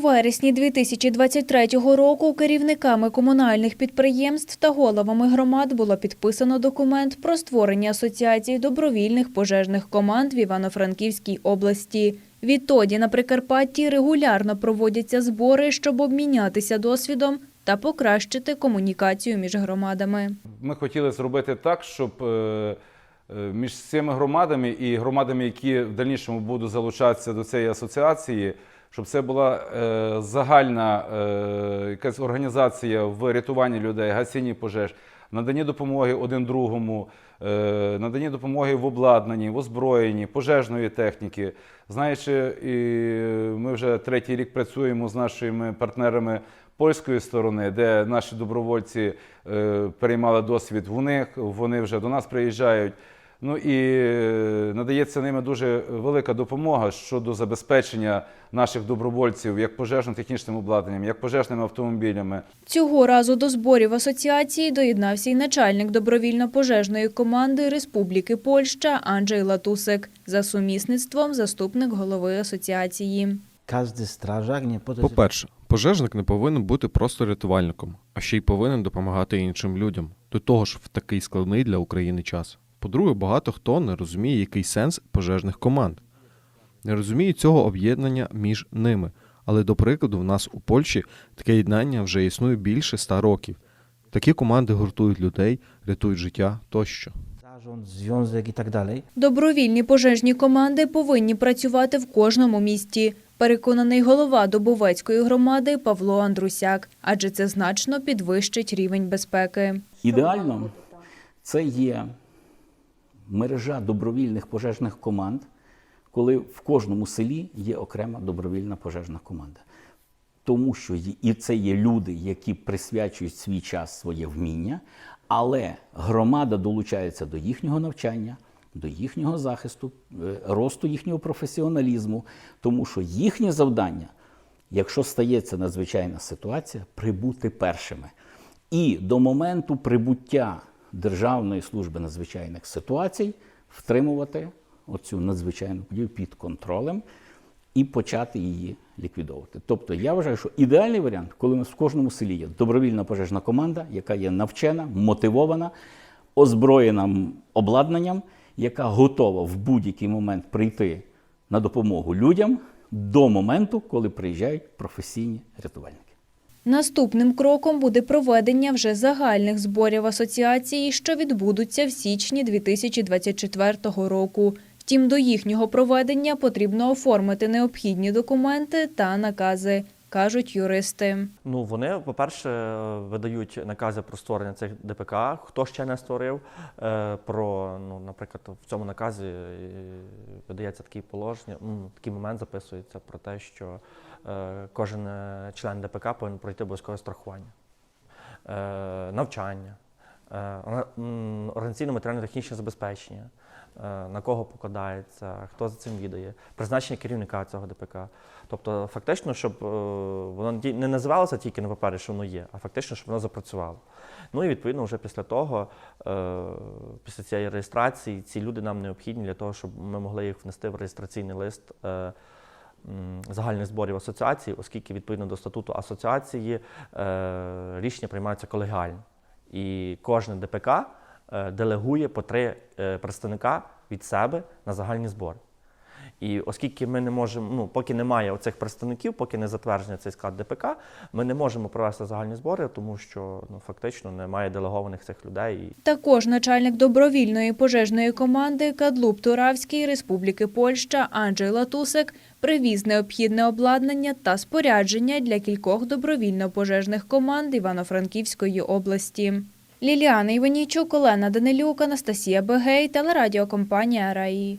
вересні 2023 року керівниками комунальних підприємств та головами громад було підписано документ про створення асоціації добровільних пожежних команд в Івано-Франківській області. Відтоді на Прикарпатті регулярно проводяться збори, щоб обмінятися досвідом та покращити комунікацію між громадами. Ми хотіли зробити так, щоб е, е, між цими громадами і громадами, які в дальнішому будуть залучатися до цієї асоціації, щоб це була е, загальна е, якась організація в рятуванні людей, гасінні пожеж, наданні допомоги один другому, е, наданні допомоги в обладнанні, в озброєнні, пожежної техніки. Знаючи, і ми вже третій рік працюємо з нашими партнерами польської сторони, де наші добровольці е, переймали досвід в них, вони вже до нас приїжджають. Ну і е, надається ними дуже велика допомога щодо забезпечення наших добровольців як пожежно-технічним обладнанням, як пожежними автомобілями. Цього разу до зборів асоціації доєднався й начальник добровільно-пожежної команди Республіки Польща Анджей Латусик, за сумісництвом заступник голови асоціації. Żeby По-перше, пожежник не повинен бути просто рятувальником, а ще й повинен допомагати іншим людям. До того ж, в такий складний для України час. По-друге, багато хто не розуміє, який сенс пожежних команд, не розуміє цього об'єднання між ними. Але, до прикладу, в нас у Польщі таке єднання вже існує більше ста років. Такі команди гуртують людей, рятують життя тощо. i tak dalej. Добровільні пожежні команди повинні працювати в кожному місті, переконаний голова Добовецької громади Павло Андрусяк, адже це значно підвищить рівень безпеки. Ідеально це є мережа добровільних пожежних команд, коли в кожному селі є окрема добровільна пожежна команда. Тому що і це є люди, які присвячують свій час, своє вміння, але громада долучається до їхнього навчання, до їхнього захисту, е, росту їхнього професіоналізму, тому що їхнє завдання, якщо стається надзвичайна ситуація, прибути першими. І до моменту прибуття Державної служби надзвичайних ситуацій втримувати оцю надзвичайну подію під контролем і почати її ліквідовувати. Тобто я вважаю, що ідеальний варіант, коли у нас в кожному селі є добровільна пожежна команда, яка є навчена, мотивована, озброєна обладнанням, яка готова в будь-який момент прийти на допомогу людям до моменту, коли приїжджають професійні рятувальники. Наступним кроком буде проведення вже загальних зборів асоціації, що відбудуться в січні 2024 року. Втім, до їхнього проведення потрібно оформити необхідні документи та накази, кажуть юристи. Ну, вони, по-перше, видають накази про створення цих ДПК, хто ще не створив. е, Про, ну, наприклад, в цьому наказі е, видається такі положення, такий момент записується про те, що е, кожен член ДПК повинен пройти обов'язкове страхування, навчання, е, ора- м, організаційно-матеріально-технічне забезпечення. Е, На кого покладається, хто за цим відає, призначення керівника цього ДПК. Тобто, фактично, щоб е, воно не називалося тільки на папері, що воно є, а фактично, щоб воно запрацювало. Ну і відповідно, вже після того, е, після цієї реєстрації, ці люди нам необхідні для того, щоб ми могли їх внести в реєстраційний лист. Загальних зборів асоціації, оскільки відповідно до статуту асоціації рішення приймаються колегіально. І кожне ДПК делегує по три е, представника від себе на загальні збори. І оскільки ми не можемо, ну поки немає оцих представників, поки не затверджений цей склад ДПК, ми не можемо провести загальні збори, тому що ну фактично немає делегованих цих людей. Також начальник добровільної пожежної команди Кадлуб Туравський Республіки Польща Анджей Латусик привіз необхідне обладнання та спорядження для кількох добровільно-пожежних команд Івано-Франківської області. Ліліана Іванічук, Олена Данилюк, Анастасія Бегей, телерадіокомпанія Раї.